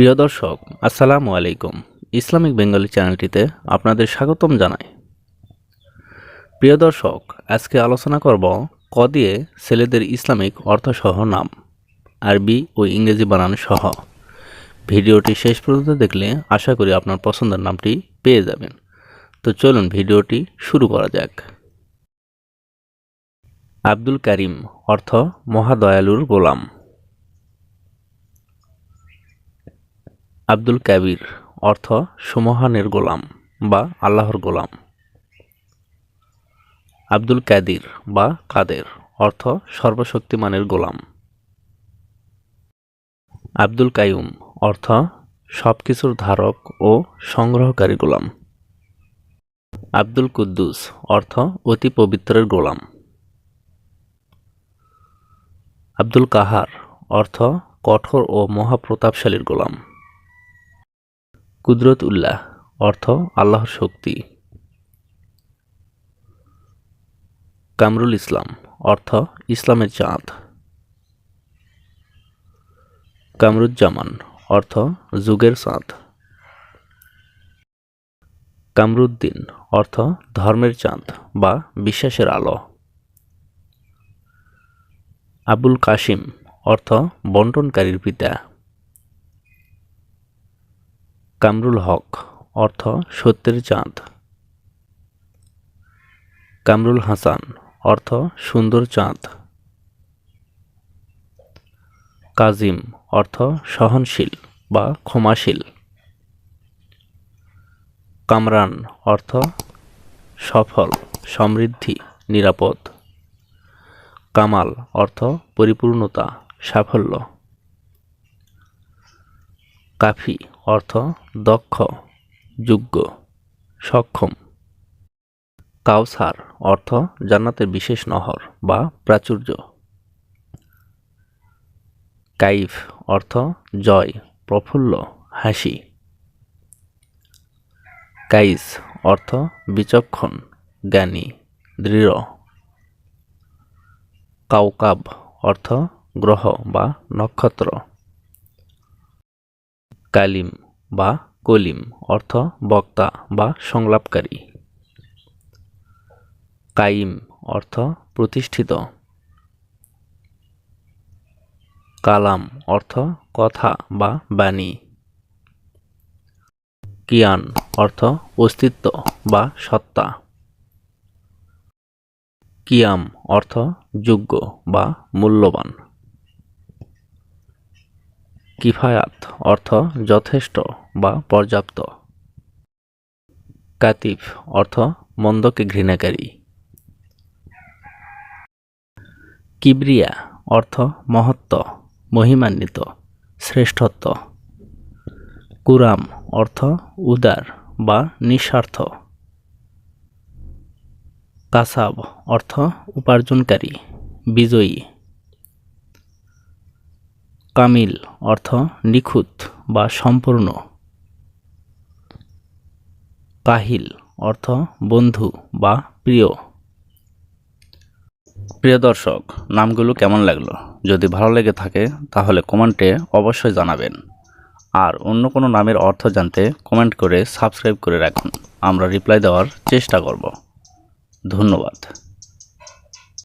প্রিয় দর্শক, আসসালামু আলাইকুম। ইসলামিক বেঙ্গলি চ্যানেলটিতে আপনাদের স্বাগতম জানাই। প্রিয় দর্শক, আজকে আলোচনা করব ক দিয়ে ছেলেদের ইসলামিক অর্থসহ নাম, আরবি ও ইংরেজি বানান সহ ভিডিওটি শেষ পর্যন্ত দেখলে আশা করি আপনার পছন্দের নামটি পেয়ে যাবেন। তো চলুন ভিডিওটি শুরু করা যাক। আব্দুল কারিম অর্থ মহাদয়ালুর গোলাম। আব্দুল কাবির, অর্থ সুমহানের গোলাম বা আল্লাহর গোলাম। আব্দুল কাদির বা কাদের, অর্থ সর্বশক্তিমানের গোলাম। আব্দুল কায়ুম অর্থ সব কিছুর ধারক ও সংগ্রহকারী গোলাম। আব্দুল কুদ্দুস, অর্থ অতি পবিত্রের গোলাম। আব্দুল কাহার, অর্থ কঠোর ও মহাপ্রতাপশালীর গোলাম। কুদরত উল্লাহ, অর্থ আল্লাহর শক্তি। কামরুল ইসলাম, অর্থ ইসলামের চাঁদ। কামরুজ্জামান, অর্থ যুগের চাঁদ। কামরুদ্দিন, অর্থ ধর্মের চাঁদ বা বিশ্বাসের আলো। আবুল কাশিম, অর্থ বন্টনকারীর পিতা। কামরুল হক, অর্থ সত্যের চাঁদ। কামরুল হাসান, অর্থ সুন্দর চাঁদ। কাজিম, অর্থ সহনশীল বা ক্ষমাশীল। কামরান, অর্থ সফল, সমৃদ্ধি, নিরাপদ। কামাল, অর্থ পরিপূর্ণতা, সাফল্য। কাফি অর্থ দক্ষ, যোগ্য, সক্ষম। কাউসার অর্থ জান্নাতের বিশেষ নহর বা প্রাচুর্য। কাইফ অর্থ জয়, প্রফুল্ল, হাসি। কাইস অর্থ বিচক্ষণ, জ্ঞানী, দৃঢ়। কাউকাব অর্থ গ্রহ বা নক্ষত্র। কালিম বা কলিম অর্থ বক্তা বা সংলাপকারী। কাইম অর্থ প্রতিষ্ঠিত। কালাম অর্থ কথা বা বাণী। কিয়ান অর্থ অস্তিত্ব বা সত্তা। কিয়াম অর্থ যোগ্য বা মূল্যবান। কিফায়াত অর্থ যথেষ্ট বা পর্যাপ্ত। কাতিফ অর্থ মন্দকে ঘৃণাকারী। কিবরিয়া অর্থ মহত্ব, মহিমান্বিত, শ্রেষ্ঠত্ব। কুরাম অর্থ উদার বা নিঃস্বার্থ। কাসাব অর্থ উপার্জনকারী, বিজয়ী। কামিল অর্থ নিখুঁত বা সম্পূর্ণ। কাহিল অর্থ বন্ধু বা প্রিয়। প্রিয় দর্শক, নামগুলো কেমন লাগল? যদি ভালো লেগে থাকে, তাহলে কমেন্টে অবশ্যই জানাবেন। আর অন্য কোনো নামের অর্থ জানতে কমেন্ট করে সাবস্ক্রাইব করে রাখুন। আমরা রিপ্লাই দেওয়ার চেষ্টা করব। ধন্যবাদ।